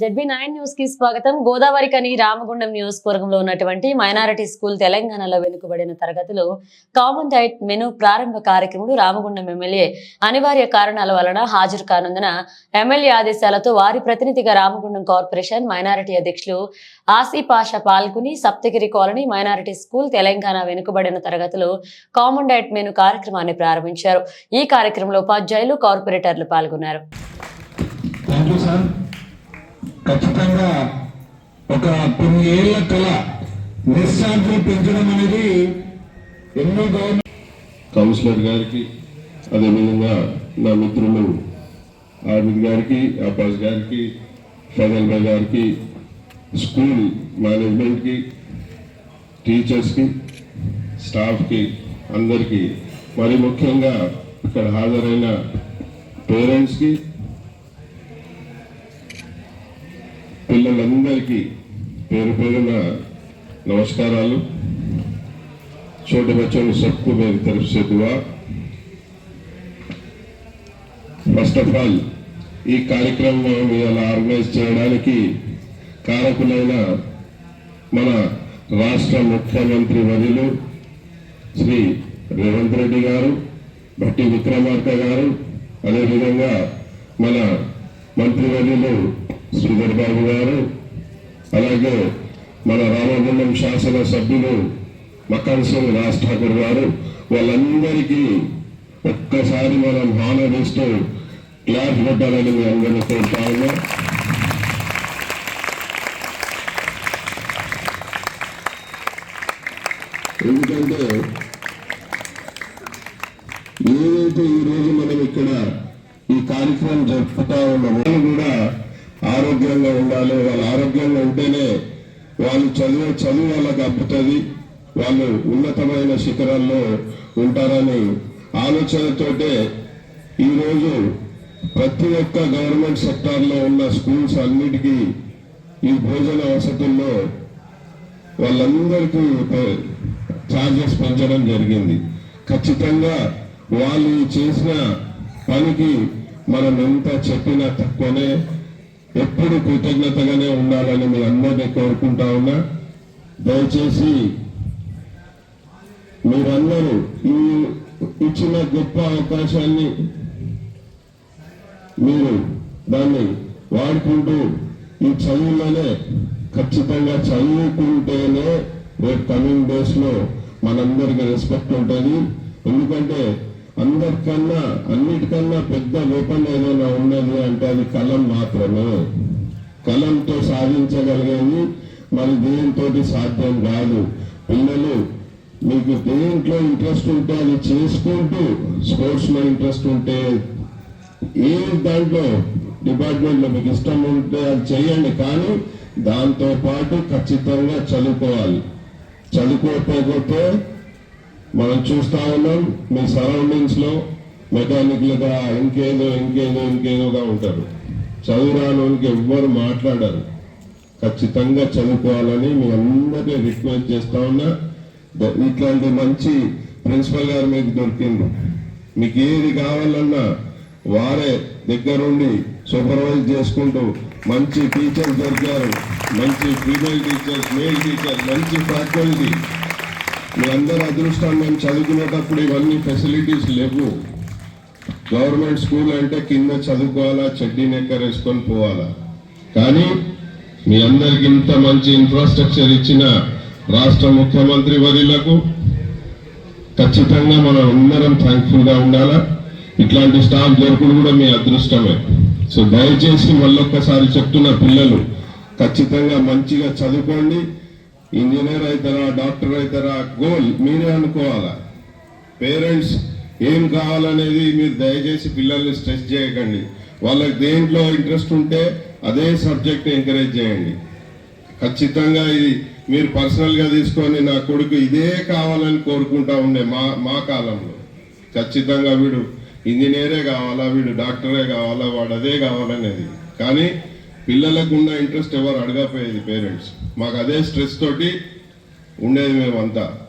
ZB nine న్యూస్కి స్వాగతం. గోదావరి కని రామగుండం నియోజకవర్గంలో ఉన్నటువంటి మైనారిటీ స్కూల్ తెలంగాణలో వెనుకబడిన తరగతులు కామన్ డైట్ మెను ప్రారంభ కార్యక్రమంలో రామగుండం ఎమ్మెల్యే అనివార్య కారణాల వలన హాజరు కానుందన ఎమ్మెల్యే ఆదేశాలతో వారి ప్రతినిధిగా రామగుండం కార్పొరేషన్ మైనారిటీ అధ్యక్షులు ఆసీ పాషా పాల్గొని Saptagiri colony minority school Telangana వెనుకబడిన తరగతులు కామన్ డైట్ మెను కార్యక్రమాన్ని ప్రారంభించారు. ఈ కార్యక్రమంలో ఉపాధ్యాయులు కార్పొరేటర్లు పాల్గొన్నారు. ఖచ్చితంగా ఒక కొన్ని ఏళ్ళ కళ నిస్సార్థులు పెంచడం అనేది ఎన్నో గవర్నమెంట్ కౌన్సిలర్ గారికి అదేవిధంగా నా మిత్రులు ఆర్మిక్ గారికి అబ్బాస్ గారికి ఫజల్ భాయ్ గారికి స్కూల్ మేనేజ్మెంట్కి టీచర్స్కి స్టాఫ్కి అందరికీ మరి ముఖ్యంగా ఇక్కడ హాజరైన పేరెంట్స్కి పిల్లలందరికీ పేరు పేరున నమస్కారాలు छोटे बच्चों को सबको मेरी तरफ से दुआ ఫస్ట్ ఆఫ్ ఆల్ ఈ కార్యక్రమం ఇలా ఆర్గనైజ్ చేయడానికి కారకులైన మన రాష్ట్ర ముఖ్యమంత్రి వర్యులు శ్రీ రేవంత్ రెడ్డి గారు భట్టి విక్రమార్క గారు అదేవిధంగా మన మంత్రివర్యులు శ్రీధర్ బాబు గారు అలాగే మన రామగుండం శాసన సభ్యులు మకాన్ సింగ్ రాజ్ ఠాకూర్ గారు వాళ్ళందరికీ ఒక్కసారి మనం హానర్ ఇస్తూ క్లాస్ పెట్టాలని మీ అందరినీ కోరుతా ఉన్నా. ఎందుకంటే ఏదైతే ఈరోజు మనం ఇక్కడ ఈ కార్యక్రమం జరుపుతా ఉన్నామో కూడా ఆరోగ్యంగా ఉండాలి వాళ్ళు ఆరోగ్యంగా ఉంటేనే వాళ్ళు చదివే చదువు వాళ్ళకి అబ్బుతుంది. వాళ్ళు ఉన్నతమైన శిఖరాల్లో ఉంటారని ఆలోచనతోటే ఈరోజు ప్రతి ఒక్క గవర్నమెంట్ సెక్టార్లో ఉన్న స్కూల్స్ అన్నిటికీ ఈ భోజన వసతుల్లో వాళ్ళందరికీ ఛార్జెస్ పెంచడం జరిగింది. ఖచ్చితంగా వాళ్ళు చేసిన పనికి మనం ఎంత చెప్పినా తక్కువనే. ఎప్పుడు కృతజ్ఞతగానే ఉండాలని మీ అందరినీ కోరుకుంటా ఉన్నా దయచేసి మీరందరూ ఈ ఇచ్చిన గొప్ప అవకాశాన్ని మీరు దాన్ని వాడుకుంటూ ఈ చదువులోనే ఖచ్చితంగా చదువుకుంటేనే రేపు కమింగ్ డేస్లో మనందరికీ రెస్పెక్ట్ ఉంటుంది. ఎందుకంటే అందరికన్నా అన్నిటికన్నా పెద్ద రూపం ఏదైనా ఉన్నది అంటే అది కలం మాత్రమే. కలంతో సాధించగలిగేది మరి దేంతో సాధ్యం కాదు. పిల్లలు మీకు దేంట్లో ఇంట్రెస్ట్ ఉంటే అది చేసుకుంటూ స్పోర్ట్స్లో ఇంట్రెస్ట్ ఉంటే ఏ దాంట్లో డిపార్ట్మెంట్లో మీకు ఇష్టం ఉంటే అది చేయండి కానీ దాంతో పాటు ఖచ్చితంగా చదువుకోవాలి. చదువుకోకపోతే మనం చూస్తా ఉన్నాం మీ సరౌండింగ్స్లో మెకానిక్లుగా ఇంకేదో ఇంకేదో ఇంకేదోగా ఉంటారు. చదువు రానోనికి ఎవ్వరు మాట్లాడరు. ఖచ్చితంగా చదువుకోవాలని మీ అందరినీ రిక్వెస్ట్ చేస్తా ఉన్నా. ఇట్లాంటి మంచి ప్రిన్సిపల్ గారు మీకు దొరికింది. మీకు ఏది కావాలన్నా వారే దగ్గరుండి సూపర్వైజ్ చేసుకుంటూ మంచి టీచర్స్ దొరికారు. మంచి ఫీమేల్ టీచర్స్ మేల్ టీచర్స్ మంచి ఫ్యాకల్టీ మీ అందరి అదృష్టం మేము చదువుకునేటప్పుడు ఇవన్నీ ఫెసిలిటీస్ లేవు. గవర్నమెంట్ స్కూల్ అంటే కింద చదువుకోవాలా చెడ్డీ నెక్కర్ వేసుకొని పోవాలా. కానీ మీ అందరికి ఇంత మంచి ఇన్ఫ్రాస్ట్రక్చర్ ఇచ్చిన రాష్ట్ర ముఖ్యమంత్రి వర్యులకు ఖచ్చితంగా మనం అందరం థ్యాంక్ఫుల్గా ఉండాలా. ఇట్లాంటి స్టాఫ్ దొరకడం కూడా మీ అదృష్టమే. సో దయచేసి మళ్ళొక్కసారి చెప్తున్న పిల్లలు ఖచ్చితంగా మంచిగా చదువుకోండి. ఇంజనీర్ అవుతారా డాక్టర్ అవుతారా గోల్ మీరే అనుకోవాలా? పేరెంట్స్ ఏం కావాలనేది మీరు దయచేసి పిల్లల్ని స్ట్రెస్ చేయకండి. వాళ్ళకి దేంట్లో ఇంట్రెస్ట్ ఉంటే అదే సబ్జెక్ట్ ఎంకరేజ్ చేయండి. ఖచ్చితంగా ఇది మీరు పర్సనల్గా తీసుకొని నా కొడుకు ఇదే కావాలని కోరుకుంటా ఉండే మా మా కాలంలో. ఖచ్చితంగా వీడు ఇంజనీరే కావాలా వీడు డాక్టరే కావాలా వాడు అదే కావాలనేది. కానీ పిల్లలకు ఉన్న ఇంట్రెస్ట్ ఎవరు అడగపోయేది పేరెంట్స్. మాకు అదే స్ట్రెస్ తోటి ఉండేది మేమంతా.